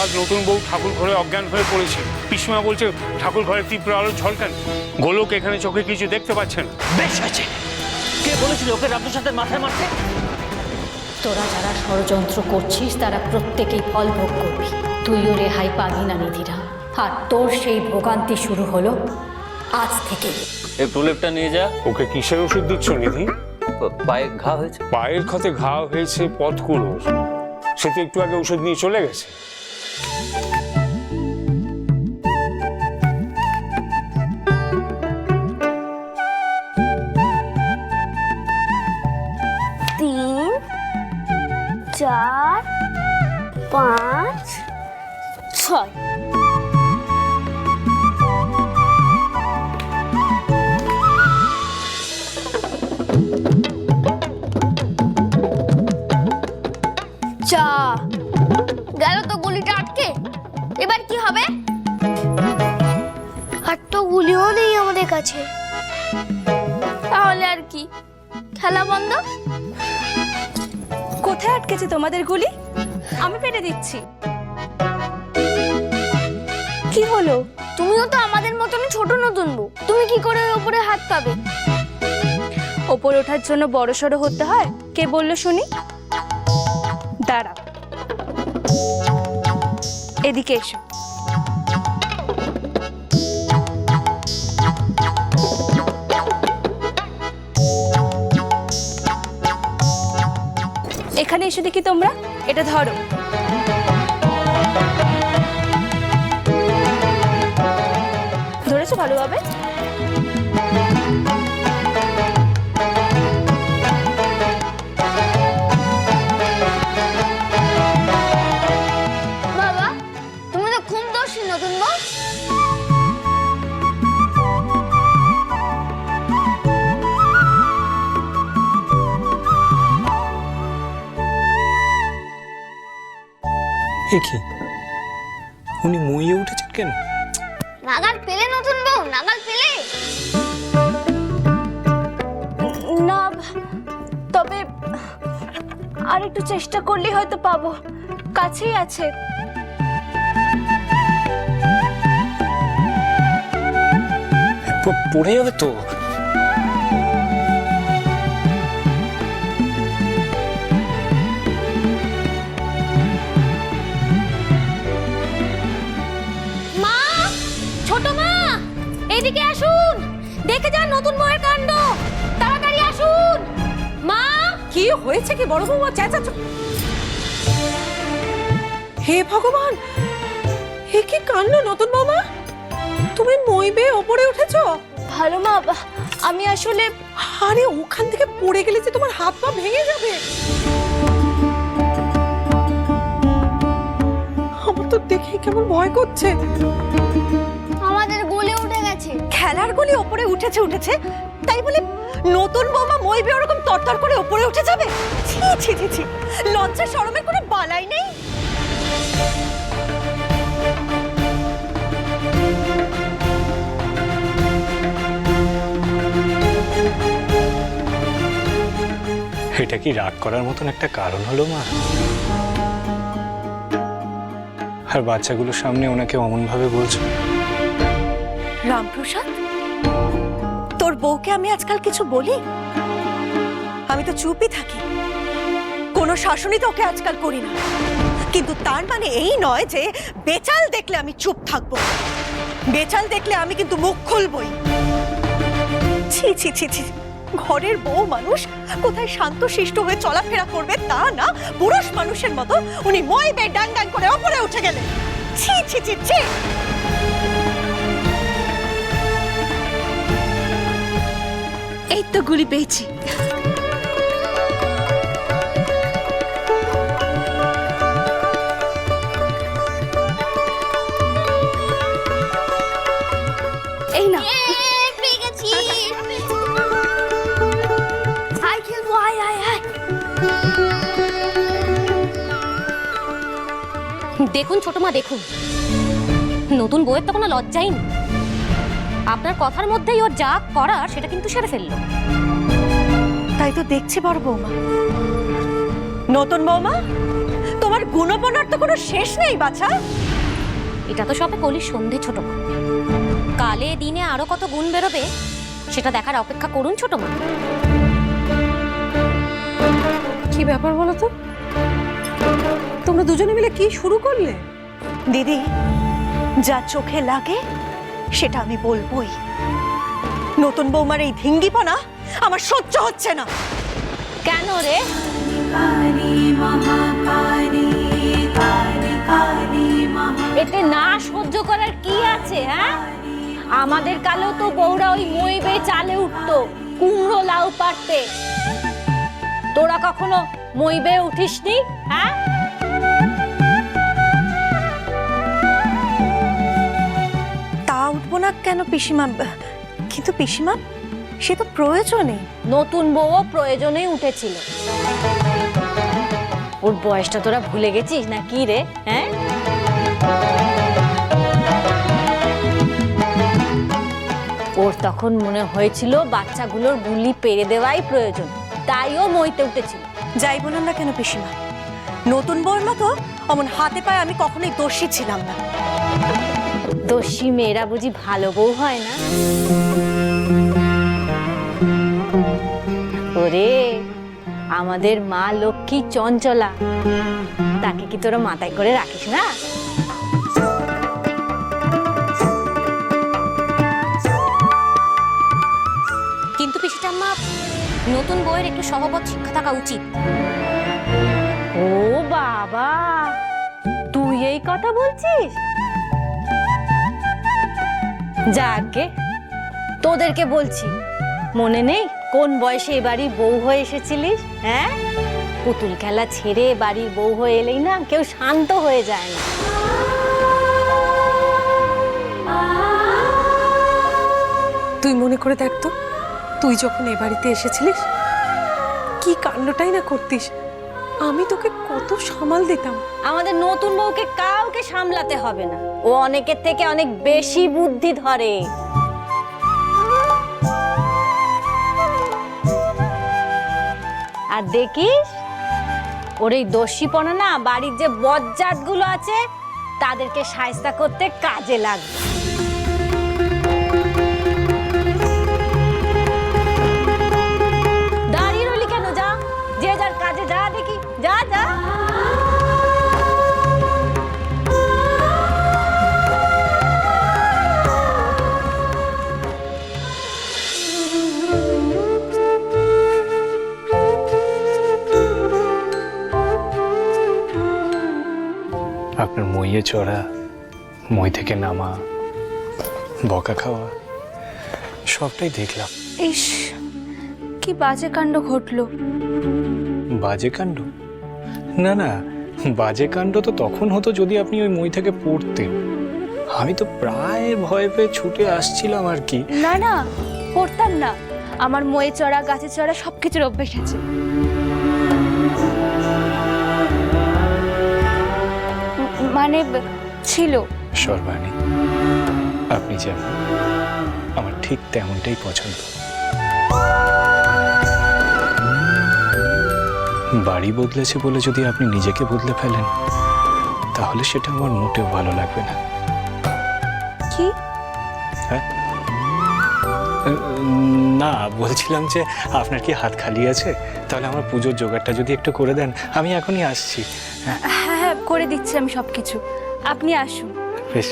হঠাৎ নতুন বউ ঠাকুর ঘরে অজ্ঞান হয়ে পড়েছে। পিসমা বলছে ঠাকুর ঘরে তীব্র আলো ঝলকান গোলক এখানে চোখে কিছু দেখতে পাচ্ছেন বেশ হয়েছে। কে বলেছিল ওকে রামপুর সাথে মাথায় মারতে? তোরা যারা ষড়যন্ত্র করছিস তারা প্রত্যেকেই ফল ভোগ করবি। তুইও রেহাই পাবি না নিধিরা। আর তোর সেই ভোগান্তি শুরু হলো আজ থেকে এই প্রলেপটা নিয়ে যা। ওকে কিসের ওষুধ দিচ্ছ নিধি? প- পায়ে ঘা হয়েছে? পায়ের ক্ষতে ঘা হয়েছে পথ পথকুড়োর সে তো একটু আগে ওষুধ নিয়ে চলে গেছে। তিন চার পাঁচ ছয়। যা কাছে তাহলে আর কি? খেলা বন্ধ? কোথায় আটকেছে তোমাদের গুলি? আমি পেটে দিচ্ছি। কি হলো? তুমিও তো আমাদের মতন ছোট নতুন বউ। তুমি কি করে ওই উপরে হাত পাবে? ওপরে ওঠার জন্য বড় সড়ো হতে হয়? কে বলল শুনি? দাঁড়া এদিকে এসো। এসে দেখি তোমরা। এটা ধরো। ধরেছো ভালোভাবে? এ কি? উনি মুইয়ে উঠেছেন কেন? নাগাল পেলে নতুন বউ নাগাল পেলে। না তবে আর একটু চেষ্টা করলেই হয়তো পাবো। কাছেই আছে। পড়ে যাবে তো? আসুন। দেখে যান নতুন বউয়ের কাণ্ড। তাড়াতাড়ি আসুন। মা কি হয়েছে কি? বড় বৌমা চেঁচাচ্ছ। হে ভগবান হে কি কাণ্ড নতুন বৌমা? তুমি মই বেয়ে ওপরে উঠেছো? ভালো মা আমি আসলে আরে ওখান থেকে পড়ে গেলে যে তোমার হাত পা ভেঙে যাবে। আমার তো দেখেই কেমন ভয় করছে। খেলার গলি ওপরে উঠেছে উঠেছে। তাই বলে নতুন বৌমা মই বেয়ে ওরকম তরতর করে ওপরে উঠে যাবে? ছি ছি ছি ছি। লজ্জা কোনো বালাই নেই? এটা কি রাগ করার মতন একটা কারণ হলো মা? আর বাচ্চাগুলোর সামনে ওনাকে অমন ভাবে বলছো? রামপ্রসাদ? তোর বউকে আমি আজকাল কিছু বলি? আমি তো চুপই থাকি। কোনো শাসনই তো ওকে আজকাল করি না। কিন্তু তার মানে এই নয় যে বেচাল দেখলে আমি চুপ থাকব। বেচাল দেখলে আমি কিন্তু মুখ খুলবই। ছি ছি ছি ছি। ঘরের বউ মানুষ কোথায় শান্ত, শিষ্ট হয়ে চলাফেরা করবে তা না পুরুষ মানুষের মতো। উনি মই বে ডাং ডাং করে ওপরে উঠে গেলেন। ছি ছি ছি ছি। এই তো গুলি পেয়েছি। এই না দেখুন ছোট মা দেখুন। নতুন বইয়ের তো কোনো লজ্জাই নেই। আপনার কথার মধ্যেই ওর যা করার সেটা কিন্তু সেরে ফেলল। তাই তো দেখছি বড় বৌমা। নতুন বৌমা? তোমার গুণপনার তো কোনো শেষ নেই বাছা। এটা তো সবে কলির সন্ধে ছোট মা। কালে দিনে আরও কত গুণ বেরোবে সেটা দেখার অপেক্ষা করুন ছোট মা। কি ব্যাপার বলো তো? তোমরা দুজনে মিলে কি শুরু করলে? দিদি যা চোখে লাগে সেটা আমি বলবই। নতুন বৌমার এই ধিঙ্গিপনা আমার সহ্য হচ্ছে না। কেন রে? এতে না সহ্য করার কি আছে হ্যাঁ? আমাদের কালেও তো বউরা ওই মই বেয়ে চালে উঠতো, কুমড়ো লাউ পারতে তোরা কখনো মই বেয়ে উঠিসনি হ্যাঁ? কেন পিসিমা? কিন্তু পিসিমা সে তো প্রয়োজনে। নতুন বউও প্রয়োজনেই উঠেছিল। ওর বয়সটা তোরা ভুলে গেছিস না কি রে হ্যাঁ? ওর তখন মনে হয়েছিল বাচ্চাগুলোর গুলি পেরে দেওয়াই প্রয়োজন তাইও মইতে উঠেছিল। যাই বলুন না কেন পিসিমা নতুন বউর মতো অমন হাতে পায়ে আমি কখনোই দোষী ছিলাম না। দোষী মেয়েরা বুঝি ভালো বউ হয় না? ওরে আমাদের মা লক্ষ্মী চঞ্চলা। তাকে কি তোরা মাথায় করে রাখিস না? কিন্তু পিসিটাম্মা নতুন বইয়ের একটু সহবত শিক্ষা থাকা উচিত। ও বাবা তুই এই কথা বলছিস? যাকে তোদেরকে বলছি, মনে নেই কোন বয়সে এ বাড়ির বউ হয়ে এসেছিলিস হ্যাঁ? পুতুল খেলা ছেড়ে বাড়ি বউ হয়ে এলেই না কেউ শান্ত হয়ে যায় না। তুই মনে করে দেখ তো, তুই যখন এ বাড়িতে এসেছিলিস, কি কাণ্ডটাই না করতিস? আমি তোকে কত সামাল দিতাম। আমাদের নতুন বউকে কাউকে সামলাতে হবে না। ও অনেকের থেকে অনেক বেশি বুদ্ধি ধরে। আর দেখিস, ওর এই দস্যিপনা না, বাড়ির যে বজ্জাতগুলো আছে, তাদেরকে সায়স্তা করতে কাজে লাগবে। মইয়ে চড়া মই থেকে নামা বকা খাওয়া সবটাই দেখলাম। ইস কি বাজে কাণ্ড ঘটলো। বাজে কাণ্ড? না না বাজে কাণ্ড তো তখন হতো যদি আপনি ওই মই থেকে পড়তেন। আমি তো প্রায় ভয় পেয়ে ছুটে আসছিলাম আর কি। না না পড়তাম না। আমার মই চড়া গাছে চড়া সব কিছুর অভ্যেস আছে। মানে ছিল। সর্বাণী আপনি যেমন আমার ঠিক তেমনটাই পছন্দ। বাড়ি বদলেছে বলে যদি আপনি নিজেকে বদলে ফেলেন তাহলে সেটা আমার মোটেও ভালো লাগবে না। কি? হ্যাঁ? না বলছিলাম যে আপনার কি হাত খালি আছে? তাহলে আমার পুজোর জোগাড়টা যদি একটু করে দেন আমি এখনই আসছি। হ্যাঁ? করে দিচ্ছি আমি সব কিছু আপনি আসুন। বেশ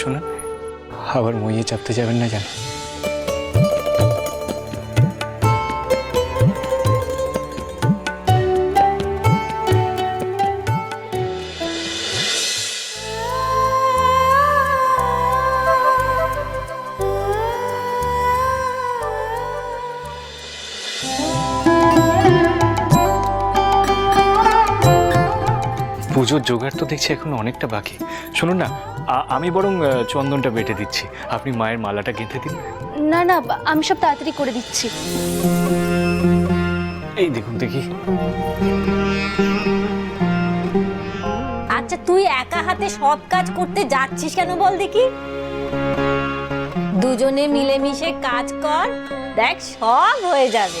শুনুন, আবার মইয়ে চাপতে যাবেন না জানো পুজোর জোগাড় তো দেখছি এখন অনেকটা বাকি। শুনুন না আমি বরং চন্দনটা বেটে দিচ্ছি। আপনি মায়ের মালাটা গেঁথে দিন। না না আমি সব তাড়াতাড়ি করে দিচ্ছি। এই দেখুন দেখি। আচ্ছা তুই একা হাতে সব কাজ করতে যাচ্ছিস কেন বল দেখি? দুজনে মিলেমিশে কাজ কর দেখ সব হয়ে যাবে।